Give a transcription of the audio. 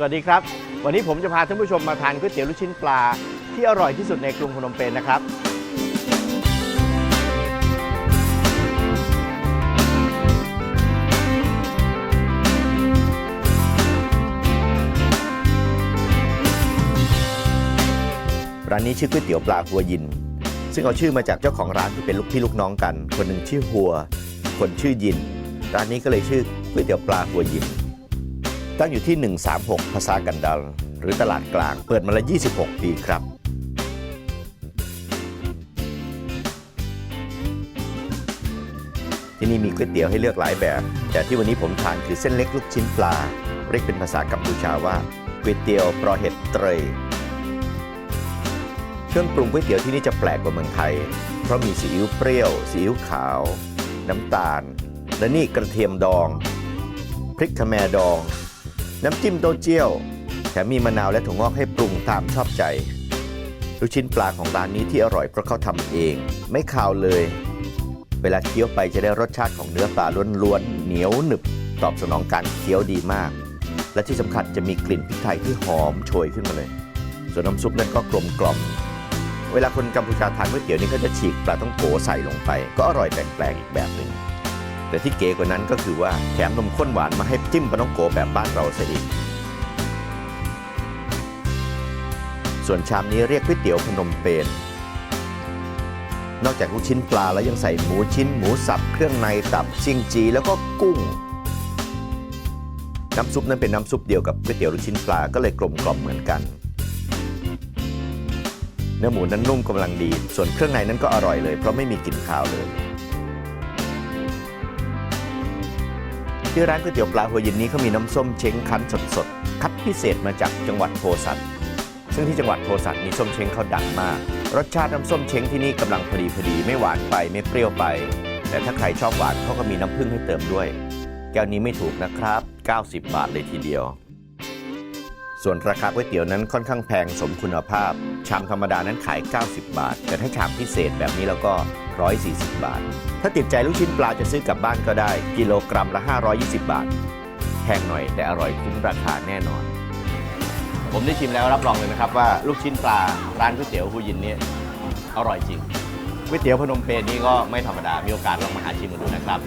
สวัสดีครับ วันนี้ผมจะพาท่านผู้ชมมาทานก๋วยเตี๋ยวลูกชิ้นปลา ที่อร่อยที่สุดในกรุงพนมเปญนะครับ ร้านนี้ชื่อก๋วยเตี๋ยวปลาหัวยิน ซึ่งเอาชื่อมาจากเจ้าของร้านที่เป็นลูกพี่ลูกน้องกัน คนหนึ่งชื่อหัว คนชื่อยิน ร้านนี้ก็เลยชื่อก๋วยเตี๋ยวปลาหัวยิน ตั้งอยู่ที่ 136 ภาษากันดัล หรือตลาดกลาง เปิดมาแล้ว26 ปีครับ ที่นี่มีก๋วยเตี๋ยวให้เลือกหลายแบบ แต่ที่วันนี้ผมทานคือเส้นเล็กลูกชิ้นปลา เรียกเป็นภาษากัมพูชาว่าก๋วยเตี๋ยวปลาเห็ดเตยเครื่องปรุงก๋วยเตี๋ยวที่นี่จะแปลกกว่าเมืองไทย เพราะมีซีอิ๊วเปรี้ยว ซีอิ๊วขาว น้ำตาล และนี่กระเทียมดอง พริกขแมดอง น้ำจิ้มโตเจี้ยว แถมมีมะนาวและถั่วงอกให้ปรุงตามชอบใจ ลูกชิ้นปลาของร้านนี้ที่อร่อยเพราะเขาทำเอง ไม่คาวเลย เวลาเคี้ยวไปจะได้รสชาติของเนื้อปลาล้วนๆเหนียวหนึบ ตอบสนองการเคี้ยวดีมาก และที่สำคัญจะมีกลิ่นพริกไทยที่หอมโชยขึ้นมาเลย ส่วนน้ำซุปนั้นก็กลมกล่อมเวลาคนกัมพูชาทานก๋วยเตี๋ยวนี่ก็จะฉีกปลาต้องโกใส่ลงไป ก็อร่อยแปลกๆอีกแบบหนึ่ง แต่ที่เก๋กว่านั้นก็คือว่าแถมนมข้นหวานมาให้จิ้มปลาต้องโกแบบบ้านเราซะอีก ส่วนชามนี้เรียกก๋วยเตี๋ยวพนมเปญนอกจากลูกชิ้นปลาแล้วยังใส่หมูชิ้น หมูสับ เครื่องในตับชิงจี แล้วก็กุ้ง น้ำซุปนั้นเป็นน้ำซุปเดียวกับก๋วยเตี๋ยวลูกชิ้นปลาก็เลยกลมกล่อมเหมือนกัน เนื้อหมูนั้นนุ่มกำลังดี ส่วนเครื่องในนั้นก็อร่อยเลย เพราะไม่มีกลิ่นคาวเลย ที่ร้านก๋วยเตี๋ยวปลาหัวยินนี้เขามีน้ำส้มเช้งคั้นสดๆ คัดพิเศษมาจากจังหวัดโพสันซึ่งที่จังหวัดโพสันมีส้มเช้งเขาดังมาก รสชาติน้ำส้มเช้งที่นี่กำลังพอดีพอดีไม่หวานไปไม่เปรี้ยวไป แต่ถ้าใครชอบหวานเขาก็มีน้ำผึ้งให้เติมด้วย แก้วนี้ไม่ถูกนะครับ 90 บาทเลยทีเดียว ส่วนราคาก๋วยเตี๋ยวนั้นค่อนข้างแพงสมคุณภาพ ชามธรรมดานั้นขาย 90 บาท แต่ถ้าชามพิเศษแบบนี้แล้วก็ 140 บาท ถ้าติดใจลูกชิ้นปลาจะซื้อกลับบ้านก็ได้ กิโลกรัมละ 520 บาท แพงหน่อยแต่อร่อยคุ้มราคาแน่นอน ผมได้ชิมแล้วรับรองเลยนะครับว่าลูกชิ้นปลาร้านก๋วยเตี๋ยวฮูยินเนี่ยอร่อยจริงก๋วยเตี๋ยวพนมเปญนี่ก็ไม่ธรรมดา มีโอกาสลองมาหาชิมกันดูนะครับ